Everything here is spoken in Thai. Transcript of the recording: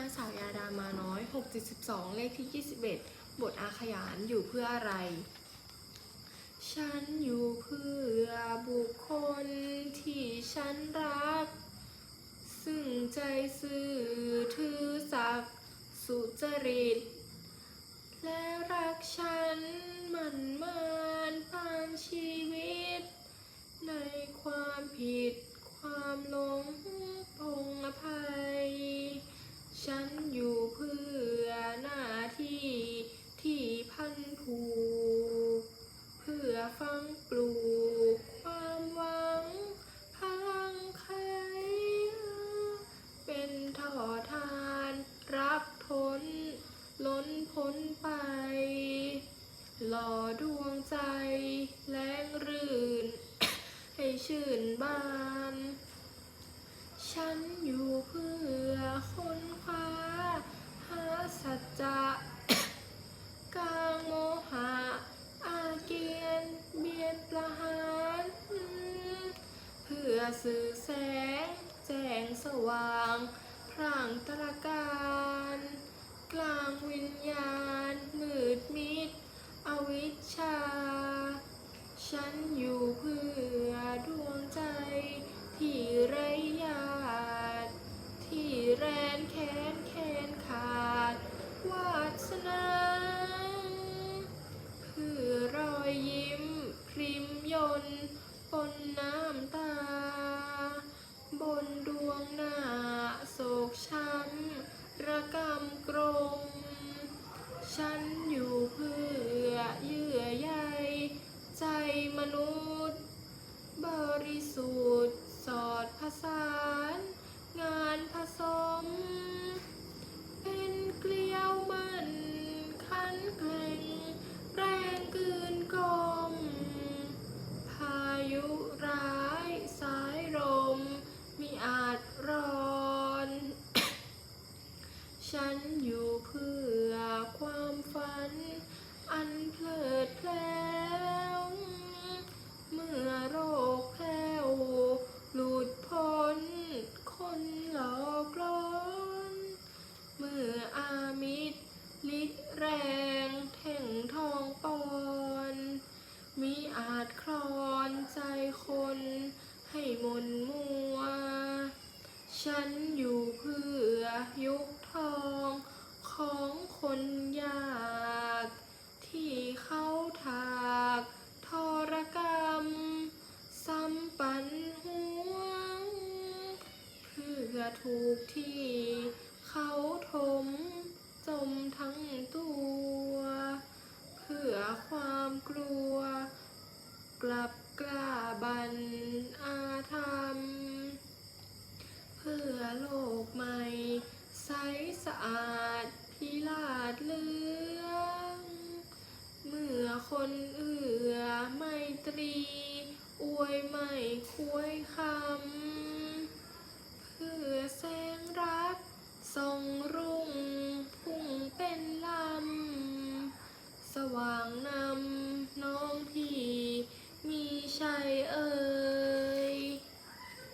างสาวยาดามาน้อย6.12เลขที่ 21 บทอาขยานอยู่เพื่ออะไร ฉันอยู่เพื่อบุคคลที่ฉันรัก ซึ่งใจซื่อถือศักดิ์สุจริต และรักฉันมันมานผ่านชีวิต ในความผิดความหลงพงอภัย ฉันอยู่เพื่อหน้าที่ที่พันผูก เพื่อฟังปลูกความหวัง พลังไขเป็นท่อทานรับทน ล้ นพ้นไป หล่อดวงใจ แรงรื่น ให้ชื่นบาน ฉันอยู่เพื่อค้นคว้า หาสัจจะกลางโมหะ อาเกียน เบียนประหาร เพื่อสื่อแสง แจ้งสว่าง พรางตระการ กลางวิญญาณ มืดมิด อวิชชา ฉัน อยู่เพื่อดวงใจ ที่ไร้ญาติที่แรนแค้นแค้นขาด วาสนาเพื่อรอยยิ้มพริมยนต์ปนน้ำตา นอยู่เพื่อความฝัน อันเพลิดเพล้วเมื่อโรคแพ้วหลุดพ้นคนหลอกลอนเมื่ออามิตรลิดแรงแท่งทองปอนมีอาจคลอนใจคนให้มนมัว ฉันอยู่เพื่อยุคทองของ คนยาก ที่เขาถากทรกรรม ซ้ำปันห่วง เพื่อถูกที่เขาถมจมทั้งตัว เพื่อความกลัว กลับกล้าบันอาธรรม เพื่อโลกใหม่ ใสสะอาดพิลาดเลือง เมื่อคน เอื้อไม่ตรี อวยไม่คุยคำ เพื่อแสงรักส่องรุ่งพุ่งเป็นลำ สว่างนำน้องพี่ มีชัยเอ่ย